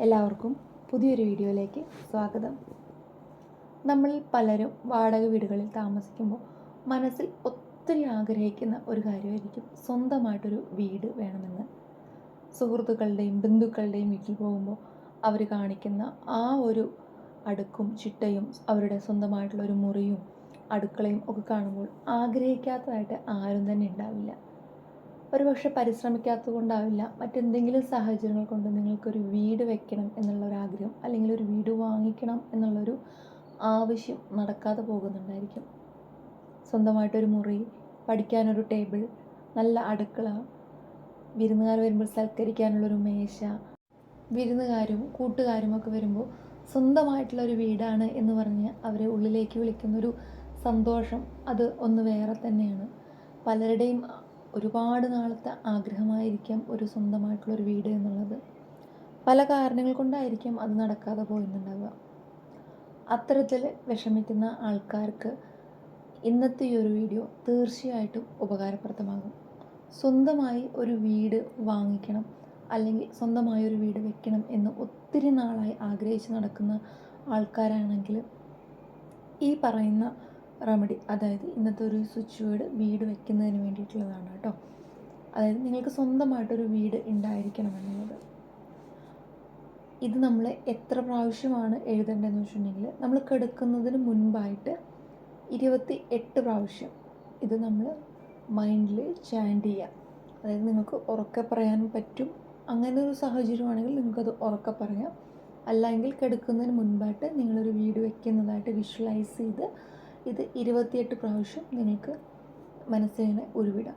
എല്ലാവർക്കും പുതിയൊരു വീഡിയോയിലേക്ക് സ്വാഗതം. നമ്മൾ പലരും വാടക വീടുകളിൽ താമസിക്കുമ്പോൾ മനസ്സിൽ ഒത്തിരി ആഗ്രഹിക്കുന്ന ഒരു കാര്യമായിരിക്കും സ്വന്തമായിട്ടൊരു വീട് വേണമെന്ന്. സുഹൃത്തുക്കളുടെയും ബന്ധുക്കളുടെയും വീട്ടിൽ പോകുമ്പോൾ അവർ കാണിക്കുന്ന ആ ഒരു അടുക്കും ചിട്ടയും അവരുടെ സ്വന്തമായിട്ടുള്ള ഒരു മുറിയും അടുക്കളയും ഒക്കെ കാണുമ്പോൾ ആഗ്രഹിക്കാത്തതായിട്ട് ആരും തന്നെ ഉണ്ടാവില്ല. ഒരുപക്ഷെ പരിശ്രമിക്കാത്തത് കൊണ്ടാവില്ല മറ്റെന്തെങ്കിലും സാഹചര്യങ്ങൾ കൊണ്ട് നിങ്ങൾക്കൊരു വീട് വെക്കണം എന്നുള്ള ഒരു ആഗ്രഹം അല്ലെങ്കിൽ ഒരു വീട് വാങ്ങിക്കണം എന്നുള്ളൊരു ആവശ്യം നടക്കാതെ പോകുന്നുണ്ടായിരിക്കും. സ്വന്തമായിട്ടൊരു മുറി പഠിക്കാനൊരു ടേബിൾ നല്ല അടുക്കള വിരുന്നുകാർ വരുമ്പോൾ സൽക്കരിക്കാനുള്ളൊരു മേശ വിരുന്നുകാരും കൂട്ടുകാരും ഒക്കെ വരുമ്പോൾ സ്വന്തമായിട്ടുള്ളൊരു വീടാണ് എന്ന് പറഞ്ഞ് അവരെ ഉള്ളിലേക്ക് വിളിക്കുന്നൊരു സന്തോഷം അത് ഒന്ന് വേറെ തന്നെയാണ്. പലരുടെയും ഒരുപാട് നാളത്തെ ആഗ്രഹമായിരിക്കാം ഒരു സ്വന്തമായിട്ടുള്ളൊരു വീട് എന്നുള്ളത്. പല കാരണങ്ങൾ കൊണ്ടായിരിക്കാം അത് നടക്കാതെ പോയിന്നുണ്ടാവുക. അത്തരത്തിൽ വിഷമിക്കുന്ന ആൾക്കാർക്ക് ഇന്നത്തെ ഈ ഒരു വീഡിയോ തീർച്ചയായിട്ടും ഉപകാരപ്രദമാകും. സ്വന്തമായി ഒരു വീട് വാങ്ങിക്കണം അല്ലെങ്കിൽ സ്വന്തമായി ഒരു വീട് വെക്കണം എന്ന് ഒത്തിരി നാളായി ആഗ്രഹിച്ച് നടക്കുന്ന ആൾക്കാരാണെങ്കിൽ ഈ പറയുന്ന റെമഡി അതായത് ഇന്നത്തെ ഒരു സ്വിച്ച് വേർഡ് വീട് വെക്കുന്നതിന് വേണ്ടിയിട്ടുള്ളതാണ് കേട്ടോ. അതായത് നിങ്ങൾക്ക് സ്വന്തമായിട്ടൊരു വീട് ഉണ്ടായിരിക്കണം എന്നുള്ളത് ഇത് നമ്മൾ എത്ര പ്രാവശ്യമാണ് എഴുതേണ്ടതെന്ന് വെച്ചിട്ടുണ്ടെങ്കിൽ നമ്മൾ കിടക്കുന്നതിന് മുൻപായിട്ട് ഇരുപത്തി എട്ട് പ്രാവശ്യം ഇത് നമ്മൾ മൈൻഡിൽ ചാൻഡ് ചെയ്യാം. അതായത് നിങ്ങൾക്ക് ഉറക്കെ പറയാൻ പറ്റും. അങ്ങനെ ഒരു സാഹചര്യമാണെങ്കിൽ നിങ്ങൾക്കത് ഉറക്കെ പറയാം. അല്ലെങ്കിൽ കിടക്കുന്നതിന് മുൻപായിട്ട് നിങ്ങളൊരു വീട് വയ്ക്കുന്നതായിട്ട് വിഷ്വലൈസ് ചെയ്ത് ഇത് ഇരുപത്തിയെട്ട് പ്രാവശ്യം നിങ്ങൾക്ക് മനസ്സിനെ ഉരുവിടാം.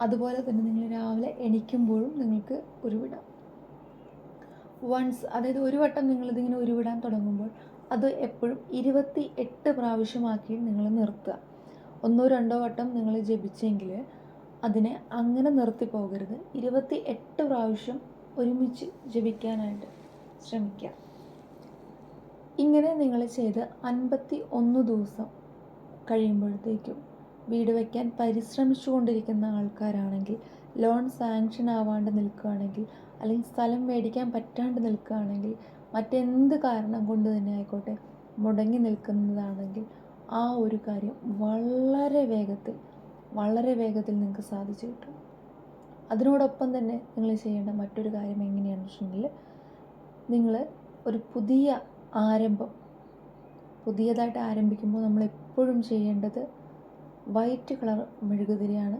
അതുപോലെ തന്നെ നിങ്ങൾ രാവിലെ എണീക്കുമ്പോഴും നിങ്ങൾക്ക് ഉരുവിടാം. വൺസ് അതായത് ഒരു വട്ടം നിങ്ങളിതിങ്ങനെ ഉരുവിടാൻ തുടങ്ങുമ്പോൾ അത് എപ്പോഴും ഇരുപത്തി എട്ട് പ്രാവശ്യമാക്കി നിങ്ങൾ നിർത്തുക. ഒന്നോ രണ്ടോ വട്ടം നിങ്ങൾ ജപിച്ചെങ്കിൽ അതിനെ അങ്ങനെ നിർത്തി പോകരുത്. ഇരുപത്തി എട്ട് പ്രാവശ്യം ഒരുമിച്ച് ജപിക്കാനായിട്ട് ശ്രമിക്കുക. ഇങ്ങനെ നിങ്ങൾ ചെയ്ത് അൻപത്തി ഒന്ന് ദിവസം കഴിയുമ്പോഴത്തേക്കും വീട് വയ്ക്കാൻ പരിശ്രമിച്ചു കൊണ്ടിരിക്കുന്ന ആൾക്കാരാണെങ്കിൽ ലോൺ സാങ്ഷൻ ആവാണ്ട് നിൽക്കുകയാണെങ്കിൽ അല്ലെങ്കിൽ സ്ഥലം മേടിക്കാൻ പറ്റാണ്ട് നിൽക്കുകയാണെങ്കിൽ മറ്റെന്ത് കാരണം കൊണ്ട് തന്നെ ആയിക്കോട്ടെ മുടങ്ങി നിൽക്കുന്നതാണെങ്കിൽ ആ ഒരു കാര്യം വളരെ വേഗത്തിൽ വളരെ വേഗത്തിൽ നിങ്ങൾക്ക് സാധിച്ചു കിട്ടും. അതിനോടൊപ്പം തന്നെ നിങ്ങൾ ചെയ്യേണ്ട മറ്റൊരു കാര്യം എങ്ങനെയാണെന്ന് വെച്ചിട്ടുണ്ടെങ്കിൽ നിങ്ങൾ ഒരു പുതിയ ആരംഭം പുതിയതായിട്ട് ആരംഭിക്കുമ്പോൾ നമ്മൾ എപ്പോഴും ചെയ്യേണ്ടത് വൈറ്റ് കളർ മെഴുകുതിരിയാണ്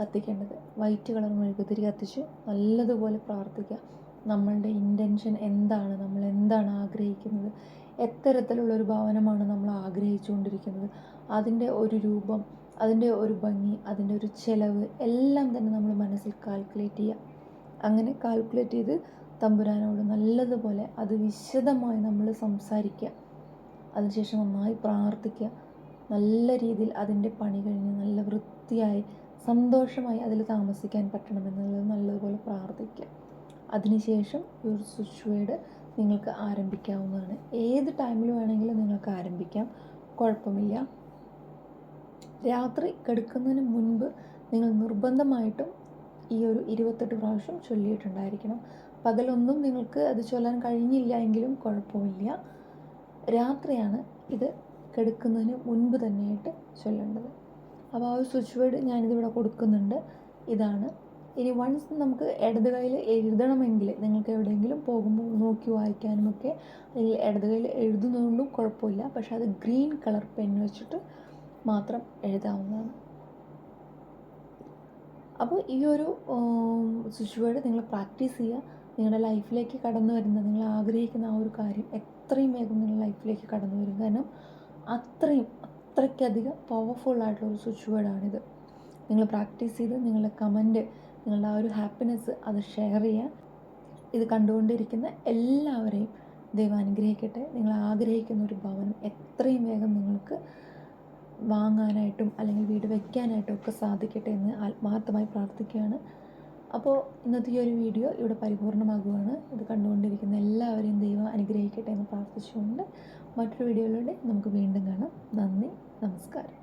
കത്തിക്കേണ്ടത്. വൈറ്റ് കളർ മെഴുകുതിരി കത്തിച്ച് നല്ലതുപോലെ പ്രാർത്ഥിക്കുക. നമ്മളുടെ ഇന്റൻഷൻ എന്താണ്? നമ്മൾ എന്താണ് ആഗ്രഹിക്കുന്നത്? എത്തരത്തിലുള്ളൊരു ഭവനമാണ് നമ്മൾ ആഗ്രഹിച്ചുകൊണ്ടിരിക്കുന്നത്. അതിന്റെ ഒരു രൂപം അതിന്റെ ഒരു ഭംഗി അതിന്റെ ഒരു ചിലവ് എല്ലാം തന്നെ നമ്മൾ മനസ്സിൽ കാൽക്കുലേറ്റ് ചെയ്യുക. അങ്ങനെ കാൽക്കുലേറ്റ് ചെയ്ത് തമ്പുരാനോട് നല്ലതുപോലെ അത് വിശദമായി നമ്മൾ സംസാരിക്കുക. അതിനുശേഷം നന്നായി പ്രാർത്ഥിക്കുക. നല്ല രീതിയിൽ അതിന്റെ പണി കഴിഞ്ഞ് നല്ല വൃത്തിയായി സന്തോഷമായി അതിൽ താമസിക്കാൻ പറ്റണമെന്നുള്ളത് നല്ലതുപോലെ പ്രാർത്ഥിക്കുക. അതിനുശേഷം ഈ ഒരു വേഡ് നിങ്ങൾക്ക് ആരംഭിക്കാവുന്നതാണ്. ഏത് ടൈമിൽ വേണമെങ്കിലും നിങ്ങൾക്ക് ആരംഭിക്കാം. കുഴപ്പമില്ല. രാത്രി കിടക്കുന്നതിന് മുൻപ് നിങ്ങൾ നിർബന്ധമായിട്ടും ഈ ഒരു ഇരുപത്തെട്ട് പ്രാവശ്യം ചൊല്ലിയിട്ടുണ്ടായിരിക്കണം. പകലൊന്നും നിങ്ങൾക്ക് അത് ചൊല്ലാൻ കഴിഞ്ഞില്ല എങ്കിലും കുഴപ്പമില്ല. രാത്രിയാണ് ഇത് കിടക്കുന്നതിന് മുൻപ് തന്നെയായിട്ട് ചൊല്ലേണ്ടത്. അപ്പോൾ ആ ഒരു സ്വിച്ച് വേർഡ് ഞാനിതിവിടെ കൊടുക്കുന്നുണ്ട്. ഇതാണ്. ഇനി വൺസ് നമുക്ക് ഇടത് കയ്യിൽ എഴുതണമെങ്കിൽ നിങ്ങൾക്ക് എവിടെയെങ്കിലും പോകുമ്പോൾ നോക്കി വായിക്കാനുമൊക്കെ അല്ലെങ്കിൽ ഇടത് കയ്യിൽ എഴുതുന്നതുകൊണ്ടും കുഴപ്പമില്ല. പക്ഷേ അത് ഗ്രീൻ കളർ പെൻ വെച്ചിട്ട് മാത്രം എഴുതാവുന്നതാണ്. അപ്പോൾ ഈ ഒരു സ്വിച്ച് വേർഡ് നിങ്ങൾ പ്രാക്ടീസ് ചെയ്യുക. നിങ്ങളുടെ ലൈഫിലേക്ക് കടന്നു വരുന്ന നിങ്ങൾ ആഗ്രഹിക്കുന്ന ആ ഒരു കാര്യം എത്രയും വേഗം നിങ്ങളുടെ ലൈഫിലേക്ക് കടന്നു വരും. കാരണം അത്രയും അത്രയ്ക്കധികം പവർഫുൾ ആയിട്ടുള്ള ഒരു സ്വിച്ച് വേർഡാണിത് നിങ്ങൾ പ്രാക്ടീസ് ചെയ്ത് നിങ്ങളുടെ കമന്റ് നിങ്ങളുടെ ആ ഒരു ഹാപ്പിനെസ് അത് ഷെയർ ചെയ്യുക. ഇത് കണ്ടുകൊണ്ടിരിക്കുന്ന എല്ലാവരെയും ദൈവം അനുഗ്രഹിക്കട്ടെ. നിങ്ങൾ ആഗ്രഹിക്കുന്ന ഒരു ഭവനം എത്രയും വേഗം നിങ്ങൾക്ക് വാങ്ങാനായിട്ടും അല്ലെങ്കിൽ വീട് വയ്ക്കാനായിട്ടും ഒക്കെ സാധിക്കട്ടെ എന്ന് ആത്മാർത്ഥമായി പ്രാർത്ഥിക്കുകയാണ്. അപ്പോൾ ഇന്നത്തെ ഈ ഒരു വീഡിയോ ഇവിടെ പരിപൂർണമാകുകയാണ് ഇത് കണ്ടുകൊണ്ടിരിക്കുന്ന എല്ലാവരെയും ദൈവം അനുഗ്രഹിക്കട്ടെ എന്ന് പ്രാർത്ഥിച്ചുകൊണ്ട് മറ്റൊരു വീഡിയോയിലൂടെ നമുക്ക് വീണ്ടും കാണാം. നന്ദി നമസ്കാരം.